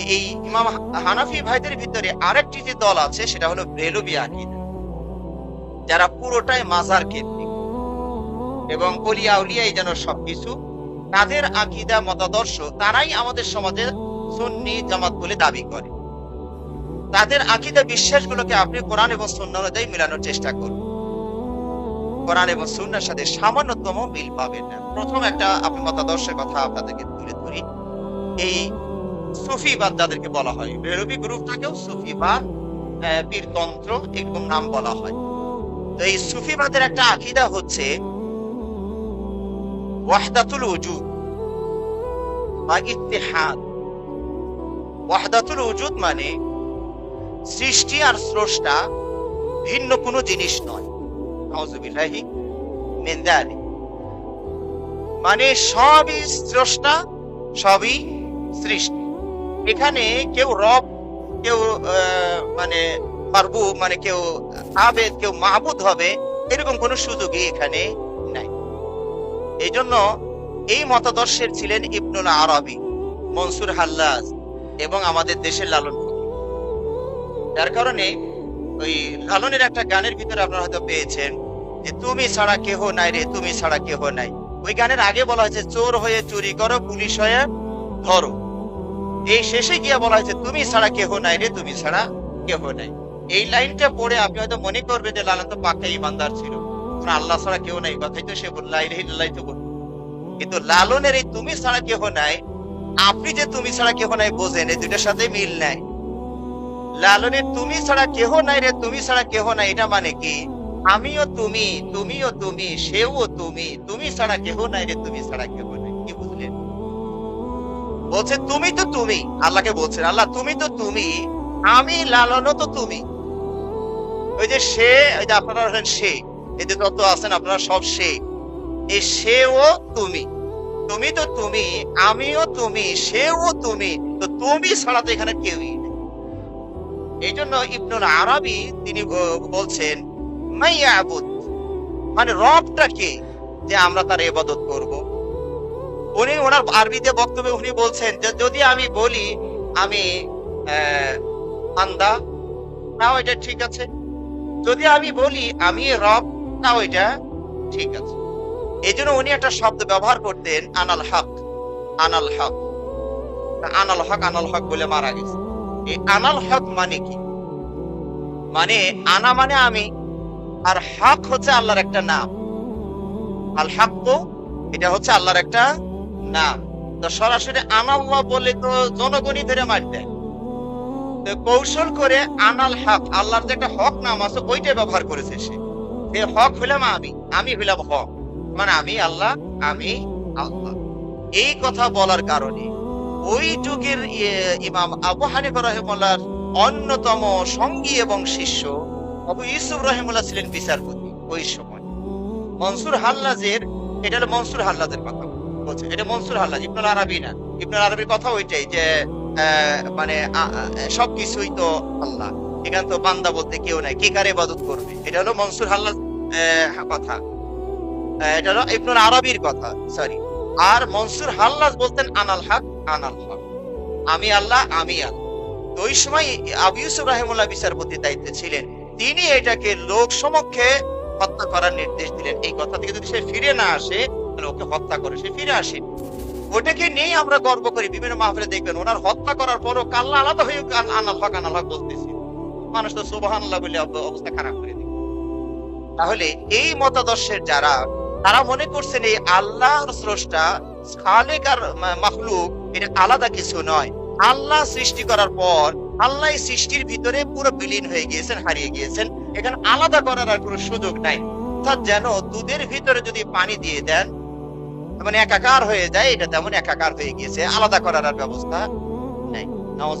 এই ইমাম হানাফি ভাইদের ভিতরে আরেকটি যে দল আছে, সেটা হলো ব্রেলবি আকিদা। যারা পুরোটাই মাজার কেন্দ্রিক। এবং অলিয়া উলিয়াই যেন সবকিছু, তাদের আকিদা, মতাদর্শ, তারাই আমাদের সমাজে সুন্নি জামাত বলে দাবি করে। তাদের আকিদা বিশ্বাসগুলোকে আপনি কোরআন এবং সুন্না অনুযায়ী মিলানোর চেষ্টা করুন। কোরআন এবং সুন্নার সাথে সামান্যতম মিল পাবেন না। প্রথম একটা আপনি মতাদর্শের কথা আপনাদেরকে তুলে ধরি। এই সুফিবাদ যাদেরকে বলা হয়। বেরবি গ্রুপটাকেও সুফিবাদ পীরতন্ত্র এরকম নাম বলা হয়। তো এই সুফিবাদের একটা আকিদা হচ্ছে ওয়াহদাতুল উজুদ বা ইত্তেহাদ। ওয়াহদাতুল উজুদ মানে সৃষ্টি আর স্রষ্টা ভিন্ন কোনো জিনিস নয়। নাউজুবিল্লাহি মিন যালিক। মানে সবই স্রষ্টা, সবই সৃষ্টি। এখানে কেউ রব, কেউ মানে পারবু মানে কেউ আবেদ, কেউ মাহবুদ হবে, এরকম কোনো সুযোগই এখানে নাই। এই জন্য এই মতাদর্শের ছিলেন ইবনুল আরবি, মনসুর হাল্লাজ এবং আমাদের দেশের লালন যার কারণে ওই লালনের একটা গানের ভিতরে আপনারা হয়তো পেয়েছেন যে, তুমি ছাড়া কেহ নাই রে, তুমি ছাড়া কেহ নাই। ওই গানের আগে বলা হয়েছে, চোর হয়ে চুরি করো, পুলিশ হয়ে ধরো। এই শেষে গিয়ে বলা হয়েছে, তুমি ছাড়া কেহ নাই রে, তুমি ছাড়া কেহ নাই। এই লাইনটা পড়ে আপনি হয়তো মনে করবে যে লালন তো পাক্কা ইমানদার ছিল। আল্লাহ ছাড়া কেউ নাই। কথাই তো সে বলল বলল। কিন্তু লালনের এই তুমি ছাড়া কেহ নাই আপনি যে তুমি ছাড়া কেহ নাই বোঝেন, এই দুটার সাথে মিল নাই। লালনের তুমি ছাড়া কেহ নাই রে, তুমি ছাড়া কেহ নাই এটা মানে কি? আমিও তুমি, তুমিও তুমি, সেও তুমি তুমি ছাড়া কেহ নাই রে, তুমি ছাড়া কেহ বলছে, তুমি তো তুমি। আল্লাহকে বলছেন, আল্লাহ, তুমি তো তুমি। আমি লালনও তো তুমি। ওই যে সে ওই যে আপনারা হলেন সে, এই যে তত্ত্ব আছেন, আপনারা সব সে। এই সেও তুমি। তুমি তো তুমি, আমিও তুমি, সেও তুমি। তো তুমি ছাড়া তো এখানে কেউই এই জন্য ইবনুল আরবি তিনি বলছেন মাইয়াবুদ মানে রবটা কে? যে আমরা তার এবাদত করব। উনি ওনার আরবিতে বক্তব্যে উনি বলছেন যে, যদি আমি বলি, আমি আন্দা তাও এটা ঠিক আছে। যদি আমি বলি, আমি রব, তাও এটা ঠিক আছে। এই জন্য উনি একটা শব্দ ব্যবহার করতেন, আনাল হক আনাল হক। আনাল হক আনাল হক বলে মারা গেছে। এই আনাল হক মানে কি? মানে আনা মানে আমি, আর হক হচ্ছে আল্লাহর একটা নাম। আল হক, এটা হচ্ছে আল্লাহর একটা নাম তো সরাসরি আনাল্লাহ বলে তো জনগণই ধরে কৌশল করে আনাল হক আল্লাহর যে একটা হক নাম আছে ওইটাই ব্যবহার করেছে সে। সে হক হইলাম আমি আমি হইলাম হক। মানে আমি আল্লাহ আমি আল্লাহ। এই কথা বলার কারণে ওই যুগের ইয়ে, ইমাম আবু রহিমুল্লাহর অন্যতম সঙ্গী এবং শিষ্য আবু ইউসুফ রহিমুল্লাহ ছিলেন বিচারপতি ওই সময়। মনসুর হাল্লাজের এটা হলো মনসুর হাল্লাজের কথা। বলছে। এটা মনসুর হাল্লাজ ইবনুল আরবি না। ইবনুল আরবির কথা ওইটাই যে মানে আ- সবকিছুই তো আল্লাহ। এখানে তো বান্দা বলতে কেউ নাই। কে কারে ইবাদত করবে? এটা হলো মনসুর হাল্লাজ কথা। এটা হলো ইবনুল আরবির কথা সরি আর মনসুর হাল্লাজ বলতেন, আনাল হক আনাল হক। আমি আল্লাহ আমি আল্লাহ। ওই সময় আবু ইউসুফ রাহিমুল্লাহ বিচারপতির দায়িত্বে ছিলেন। তিনি এটাকে লোক সমক্ষে হত্যা করার নির্দেশ দিলেন। এই কথা থেকে যদি সে ফিরে না আসে তাহলে ওকে হত্যা করে, সে ফিরে আসে ওটাকে নিয়েই আমরা গর্ব করি, বিভিন্ন মাহফিলে দেখবেন, ওনার হত্যা করার পরও কাল্লা আলাদা হয়ে আনাল হক আনাল হক বলতেছে। মানুষ তো সুবাহান বলে অবস্থা খারাপ করে দিবে। তাহলে এই মতাদর্শের যারা, তারা মনে করছেন এই আল্লাহর স্রষ্টা খালেক আর মাখলুক, এটা আলাদা কিছু নয়। আল্লাহ সৃষ্টি করার পর, আল্লাহ সৃষ্টির ভিতরে পুরো বিলীন হয়ে গিয়েছেন, হারিয়ে গিয়েছেন। এখানে আলাদা করার আর কোনো সুযোগ নাই। অর্থাৎ যেন দুধের ভিতরে যদি পানি দিয়ে দেন মানে একাকার হয়ে যায়, এটা তেমন একাকার হয়ে গিয়েছে, আলাদা করার আর ব্যবস্থা নাই নওয়াজ।